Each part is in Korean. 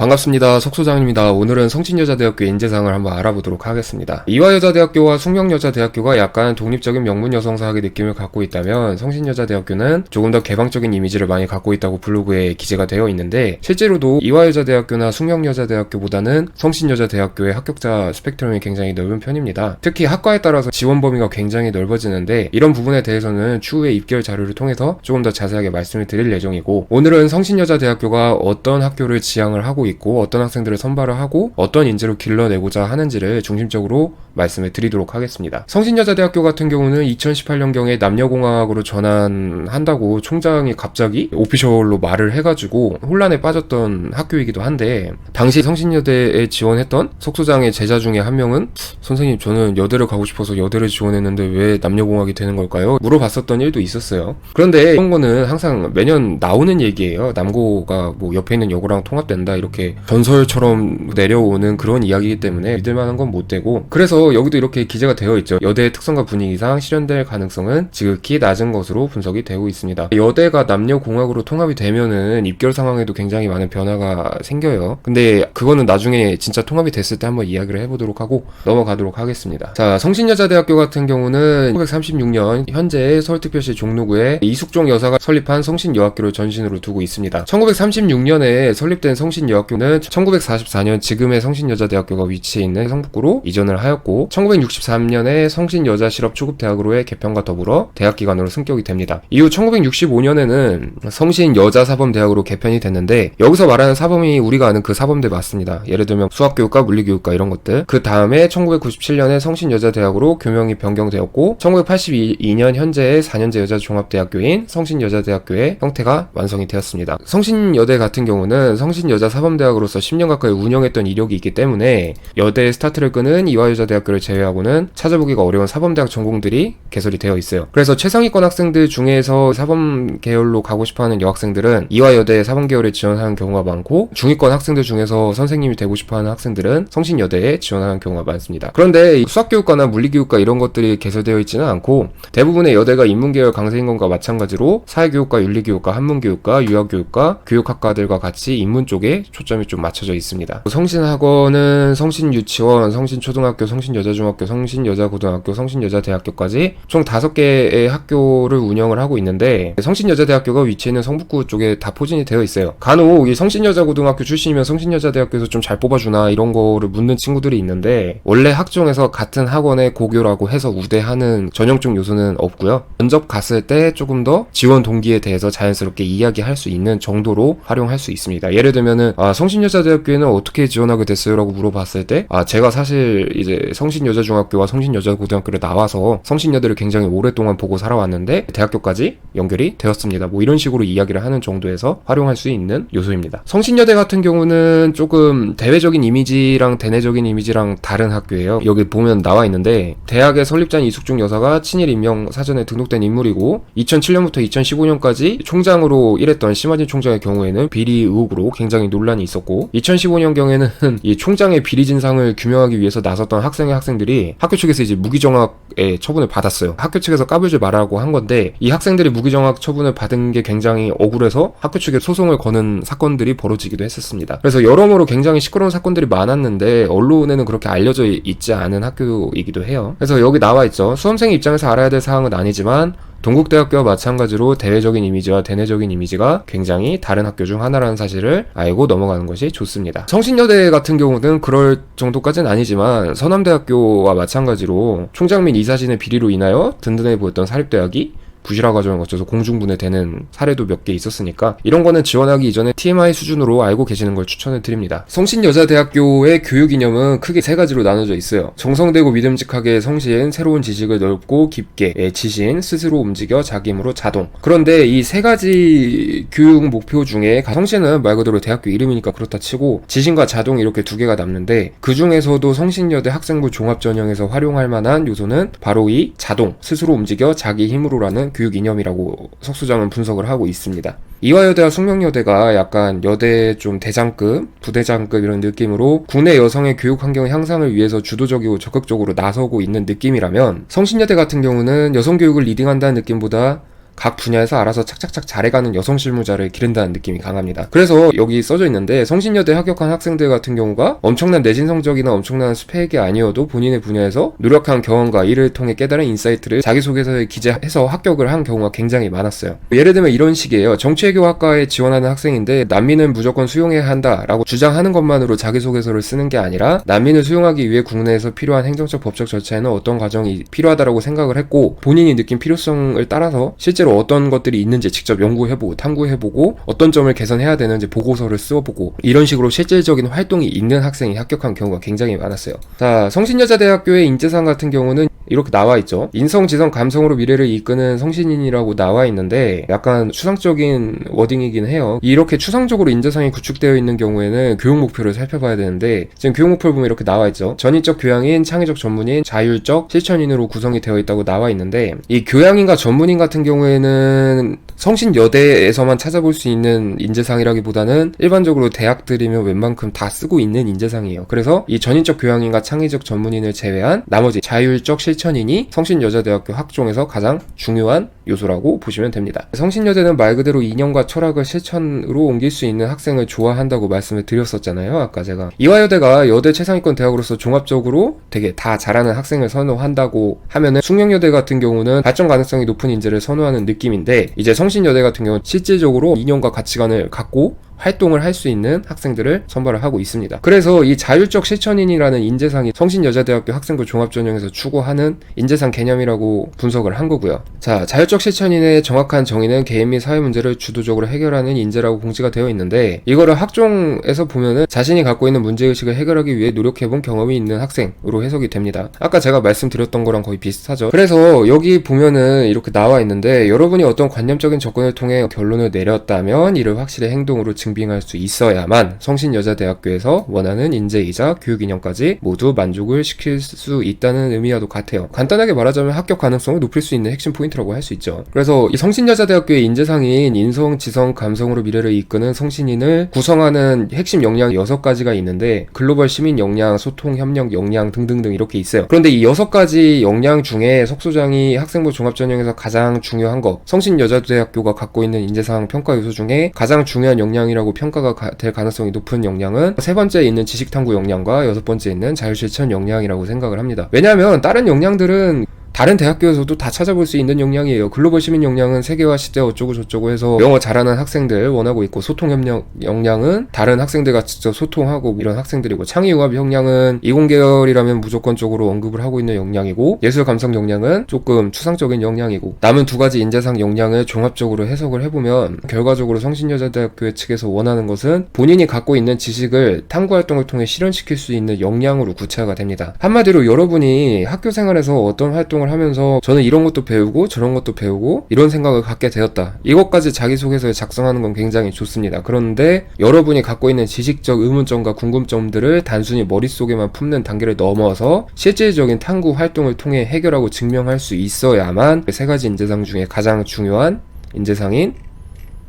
반갑습니다. 석소장입니다. 오늘은 성신여자대학교 인재상을 한번 알아보도록 하겠습니다. 이화여자대학교와 숙명여자대학교가 약간 독립적인 명문 여성사학의 느낌을 갖고 있다면 성신여자대학교는 조금 더 개방적인 이미지를 많이 갖고 있다고 블로그에 기재가 되어 있는데 실제로도 이화여자대학교나 숙명여자대학교보다는 성신여자대학교의 합격자 스펙트럼이 굉장히 넓은 편입니다. 특히 학과에 따라서 지원 범위가 굉장히 넓어지는데 이런 부분에 대해서는 추후에 입결 자료를 통해서 조금 더 자세하게 말씀을 드릴 예정이고 오늘은 성신여자대학교가 어떤 학교를 지향을 하고 있고 어떤 학생들을 선발을 하고 어떤 인재로 길러내고자 하는지를 중심적으로 말씀을 드리도록 하겠습니다. 성신여자대학교 같은 경우는 2018년경에 남녀공학으로 전환한다고 총장이 갑자기 오피셜로 말을 해가지고 혼란에 빠졌던 학교이기도 한데 당시 성신여대에 지원했던 석소장의 제자 중에 한 명은 선생님 저는 여대를 가고 싶어서 여대를 지원했는데 왜 남녀공학이 되는 걸까요? 물어봤었던 일도 있었어요. 그런데 이런 거는 항상 매년 나오는 얘기예요. 남고가 뭐 옆에 있는 여고랑 통합된다 이렇게 전설처럼 내려오는 그런 이야기이기 때문에 믿을 만한 건 못 되고 그래서 여기도 이렇게 기재가 되어 있죠. 여대의 특성과 분위기상 실현될 가능성은 지극히 낮은 것으로 분석이 되고 있습니다. 여대가 남녀 공학으로 통합이 되면은 입결 상황에도 굉장히 많은 변화가 생겨요. 근데 그거는 나중에 진짜 통합이 됐을 때 한번 이야기를 해보도록 하고 넘어가도록 하겠습니다. 자, 성신여자대학교 같은 경우는 1936년 현재 서울특별시 종로구에 이숙종 여사가 설립한 성신여학교를 전신으로 두고 있습니다. 1936년에 설립된 성신여학교 는 1944년 지금의 성신여자대학교가 위치해 있는 성북구로 이전을 하였고 1963년에 성신여자실업초급대학으로의 개편과 더불어 대학기관으로 승격이 됩니다. 이후 1965년에는 성신여자사범대학으로 개편이 됐는데 여기서 말하는 사범이 우리가 아는 그 사범대 맞습니다. 예를 들면 수학교육과 물리교육과 이런 것들 그 다음에 1997년에 성신여자대학으로 교명이 변경되었고 1982년 현재의 4년제 여자종합대학교인 성신여자대학교의 형태가 완성이 되었습니다. 성신여대 같은 경우는 성신여자사범대 학으로서 10년 가까이 운영했던 이력이 있기 때문에 여대 스타트를 끄는 이화여자대학교를 제외하고는 찾아보기가 어려운 사범대학 전공들이 개설이 되어 있어요. 그래서 최상위권 학생들 중에서 사범 계열로 가고 싶어하는 여학생들은 이화여대 사범 계열에 지원하는 경우가 많고 중위권 학생들 중에서 선생님이 되고 싶어하는 학생들은 성신여대에 지원하는 경우가 많습니다. 그런데 이 수학교육과나 물리교육과 이런 것들이 개설되어 있지는 않고 대부분의 여대가 인문계열 강세인권과 마찬가지로 사회교육과 윤리교육과 한문교육과 유아교육과 교육학과들과 같이 인문 쪽에 초점 이 좀 맞춰져 있습니다. 성신학원은 성신유치원, 성신초등학교, 성신여자중학교, 성신여자고등학교, 성신여자대학교까지 총 5개의 학교를 운영을 하고 있는데 성신여자대학교가 위치해 있는 성북구 쪽에 다 포진이 되어 있어요. 간혹 이 성신여자고등학교 출신이면 성신여자대학교에서 좀 잘 뽑아주나 이런 거를 묻는 친구들이 있는데 원래 학종에서 같은 학원에 고교라고 해서 우대하는 전형적 요소는 없고요. 면접 갔을 때 조금 더 지원 동기에 대해서 자연스럽게 이야기할 수 있는 정도로 활용할 수 있습니다. 예를 들면은 아, 성신여자대학교에는 어떻게 지원하게 됐어요 라고 물어봤을 때 아, 제가 사실 이제 성신여자중학교와 성신여자고등학교를 나와서 성신여대를 굉장히 오랫동안 보고 살아왔는데 대학교까지 연결이 되었습니다. 뭐 이런 식으로 이야기를 하는 정도에서 활용할 수 있는 요소입니다. 성신여대 같은 경우는 조금 대외적인 이미지랑 대내적인 이미지랑 다른 학교예요. 여기 보면 나와 있는데 대학의 설립자인 이숙중 여사가 친일 임명 사전에 등록된 인물이고 2007년부터 2015년까지 총장으로 일했던 심화진 총장의 경우에는 비리 의혹으로 굉장히 논란이 있었고 2015년경에는 이 총장의 비리 진상을 규명하기 위해서 나섰던 학생의 학생들이 학교 측에서 이제 무기정학의 처분을 받았어요. 학교 측에서 까불지 말라고 한 건데 이 학생들이 무기정학 처분을 받은 게 굉장히 억울해서 학교 측에 소송을 거는 사건들이 벌어지기도 했었습니다. 그래서 여러모로 굉장히 시끄러운 사건들이 많았는데 언론에는 그렇게 알려져 있지 않은 학교이기도 해요. 그래서 여기 나와 있죠. 수험생 입장에서 알아야 될 사항은 아니지만 동국대학교와 마찬가지로 대외적인 이미지와 대내적인 이미지가 굉장히 다른 학교 중 하나라는 사실을 알고 넘어가는 것이 좋습니다. 성신여대 같은 경우는 그럴 정도까지는 아니지만 서남대학교와 마찬가지로 총장 및 이사진의 비리로 인하여 든든해 보였던 사립대학이 부실화 과정을 거쳐서 공중분해되는 사례도 몇 개 있었으니까 이런 거는 지원하기 이전에 TMI 수준으로 알고 계시는 걸 추천을 드립니다. 성신여자대학교의 교육 이념은 크게 세 가지로 나눠져 있어요. 정성되고 믿음직하게 성신, 새로운 지식을 넓고 깊게, 예, 지신, 스스로 움직여 자기 힘으로 자동. 그런데 이 세 가지 교육 목표 중에 성신은 말 그대로 대학교 이름이니까 그렇다 치고 지신과 자동 이렇게 두 개가 남는데 그 중에서도 성신여대 학생부 종합전형에서 활용할 만한 요소는 바로 이 자동, 스스로 움직여 자기 힘으로라는 교육 이념이라고 석수장은 분석을 하고 있습니다. 이화여대와 숙명여대가 약간 여대 좀 대장급, 부대장급 이런 느낌으로 국내 여성의 교육 환경 향상을 위해서 주도적이고 적극적으로 나서고 있는 느낌이라면 성신여대 같은 경우는 여성 교육을 리딩한다는 느낌보다 각 분야에서 알아서 착착착 잘해가는 여성 실무자를 기른다는 느낌이 강합니다. 그래서 여기 써져 있는데 성신여대 합격한 학생들 같은 경우가 엄청난 내신 성적이나 엄청난 스펙이 아니어도 본인의 분야에서 노력한 경험과 이를 통해 깨달은 인사이트를 자기소개서에 기재해서 합격을 한 경우가 굉장히 많았어요. 예를 들면 이런 식이에요. 정치외교학과에 지원하는 학생인데 난민을 무조건 수용해야 한다라고 주장하는 것만으로 자기소개서를 쓰는 게 아니라 난민을 수용하기 위해 국내에서 필요한 행정적 법적 절차에는 어떤 과정이 필요하다라고 생각을 했고 본인이 느낀 필요성을 따라서 실제로 어떤 것들이 있는지 직접 연구해보고 탐구해보고 어떤 점을 개선해야 되는지 보고서를 써보고 이런 식으로 실질적인 활동이 있는 학생이 합격한 경우가 굉장히 많았어요. 자, 성신여자대학교의 인재상 같은 경우는 이렇게 나와 있죠. 인성, 지성, 감성으로 미래를 이끄는 성신인이라고 나와 있는데 약간 추상적인 워딩이긴 해요. 이렇게 추상적으로 인재상이 구축되어 있는 경우에는 교육 목표를 살펴봐야 되는데 지금 교육 목표를 보면 이렇게 나와 있죠. 전인적 교양인, 창의적 전문인, 자율적 실천인으로 구성이 되어 있다고 나와 있는데 이 교양인과 전문인 같은 경우에 는 성신 여대에서만 찾아볼 수 있는 인재상이라기보다는 일반적으로 대학들이면 웬만큼 다 쓰고 있는 인재상이에요. 그래서 이 전인적 교양인과 창의적 전문인을 제외한 나머지 자율적 실천인이 성신 여자대학교 학종에서 가장 중요한 요소라고 보시면 됩니다. 성신여대는 말 그대로 이념과 철학을 실천으로 옮길 수 있는 학생을 좋아한다고 말씀을 드렸었잖아요. 아까 제가 이화여대가 여대 최상위권 대학으로서 종합적으로 되게 다 잘하는 학생을 선호한다고 하면은 숙명여대 같은 경우는 발전 가능성이 높은 인재를 선호하는 느낌인데 이제 성신여대 같은 경우는 실질적으로 이념과 가치관을 갖고 활동을 할 수 있는 학생들을 선발을 하고 있습니다. 그래서 이 자율적 실천인이라는 인재상이 성신여자대학교 학생부 종합전형에서 추구하는 인재상 개념이라고 분석을 한 거고요. 자, 자율적 실천인의 정확한 정의는 개인 및 사회 문제를 주도적으로 해결하는 인재라고 공지가 되어 있는데 이거를 학종에서 보면은 자신이 갖고 있는 문제의식을 해결하기 위해 노력해본 경험이 있는 학생으로 해석이 됩니다. 아까 제가 말씀드렸던 거랑 거의 비슷하죠. 그래서 여기 보면은 이렇게 나와 있는데 여러분이 어떤 관념적인 접근을 통해 결론을 내렸다면 이를 확실히 행동으로 증 빙할 수 있어야만 성신여자대학교에서 원하는 인재이자 교육 이념까지 모두 만족을 시킬 수 있다는 의미와도 같아요. 간단하게 말하자면 합격 가능성을 높일 수 있는 핵심 포인트라고 할 수 있죠. 그래서 이 성신여자대학교의 인재상인 인성, 지성, 감성으로 미래를 이끄는 성신인을 구성하는 핵심 역량 6가지가 있는데 글로벌 시민 역량, 소통, 협력 역량 등등등 이렇게 있어요. 그런데 이 6가지 역량 중에 석소장이 학생부 종합전형에서 가장 중요한 거 성신여자대학교가 갖고 있는 인재상 평가 요소 중에 가장 중요한 역량이라고 평가가 가- 될 가능성이 높은 역량은 세 번째에 있는 지식탐구 역량과 여섯 번째에 있는 자율실천 역량이라고 생각을 합니다. 왜냐하면 다른 역량들은 다른 대학교에서도 다 찾아볼 수 있는 역량이에요. 글로벌 시민 역량은 세계화 시대 어쩌고 저쩌고 해서 영어 잘하는 학생들 원하고 있고 소통 협력 역량은 다른 학생들과 직접 소통하고 이런 학생들이고 창의 융합 역량은 이공계열이라면 무조건적으로 언급을 하고 있는 역량이고 예술 감성 역량은 조금 추상적인 역량이고 남은 두 가지 인재상 역량을 종합적으로 해석을 해보면 결과적으로 성신여자대학교 측에서 원하는 것은 본인이 갖고 있는 지식을 탐구 활동을 통해 실현시킬 수 있는 역량으로 구체화가 됩니다. 한마디로 여러분이 학교 생활에서 어떤 활동 을 하면서 저는 이런 것도 배우고 저런 것도 배우고 이런 생각을 갖게 되었다. 이것까지 자기소개서에 작성하는 건 굉장히 좋습니다. 그런데 여러분이 갖고 있는 지식적 의문점과 궁금점들을 단순히 머릿속에만 품는 단계를 넘어서 실질적인 탐구 활동을 통해 해결하고 증명할 수 있어야만 세 가지 인재상 중에 가장 중요한 인재상인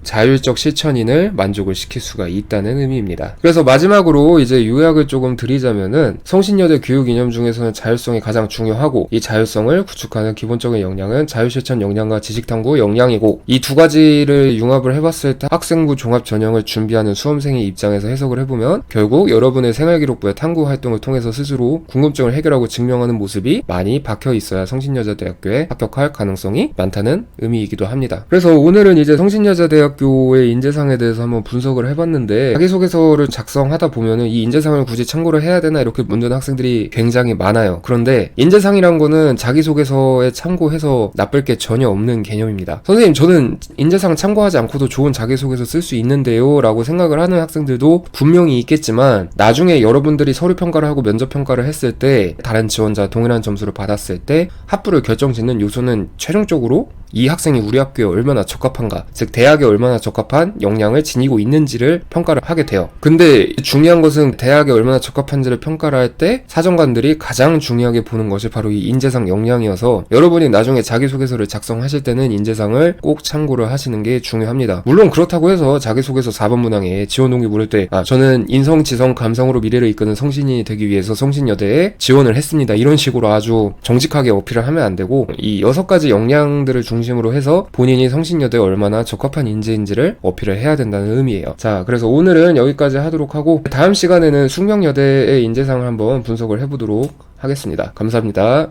자율적 실천인을 만족을 시킬 수가 있다는 의미입니다. 그래서 마지막으로 이제 요약을 조금 드리자면은 성신여대 교육 이념 중에서는 자율성이 가장 중요하고 이 자율성을 구축하는 기본적인 역량은 자율실천 역량과 지식탐구 역량이고 이 두 가지를 융합을 해봤을 때 학생부 종합 전형을 준비하는 수험생의 입장에서 해석을 해보면 결국 여러분의 생활기록부의 탐구 활동을 통해서 스스로 궁금증을 해결하고 증명하는 모습이 많이 박혀 있어야 성신여자대학교에 합격할 가능성이 많다는 의미이기도 합니다. 그래서 오늘은 이제 성신여자대학 교의 인재상에 대해서 한번 분석을 해봤는데 자기소개서를 작성하다 보면은 이 인재상을 굳이 참고를 해야 되나 이렇게 묻는 학생들이 굉장히 많아요. 그런데 인재상이란 거는 자기소개서에 참고해서 나쁠 게 전혀 없는 개념입니다. 선생님 저는 인재상 참고하지 않고도 좋은 자기소개서 쓸 수 있는데요 라고 생각을 하는 학생들도 분명히 있겠지만 나중에 여러분들이 서류 평가를 하고 면접 평가를 했을 때 다른 지원자 동일한 점수를 받았을 때 합부를 결정짓는 요소는 최종적으로 이 학생이 우리 학교에 얼마나 적합한가, 즉 대학에 얼마나 적합한 역량을 지니고 있는지를 평가를 하게 돼요. 근데 중요한 것은 대학에 얼마나 적합한지를 평가를 할 때 사정관들이 가장 중요하게 보는 것이 바로 이 인재상 역량이어서 여러분이 나중에 자기소개서를 작성하실 때는 인재상을 꼭 참고를 하시는 게 중요합니다. 물론 그렇다고 해서 자기소개서 4번 문항에 지원 동기 물을 때 아, 저는 인성, 지성, 감성으로 미래를 이끄는 성신이 되기 위해서 성신여대에 지원을 했습니다. 이런 식으로 아주 정직하게 어필을 하면 안 되고 이 여섯 가지 역량들을 중심으로 중심으로 해서 본인이 성신여대에 얼마나 적합한 인재인지를 어필을 해야 된다는 의미예요. 자, 그래서 오늘은 여기까지 하도록 하고 다음 시간에는 숙명여대의 인재상을 한번 분석을 해보도록 하겠습니다. 감사합니다.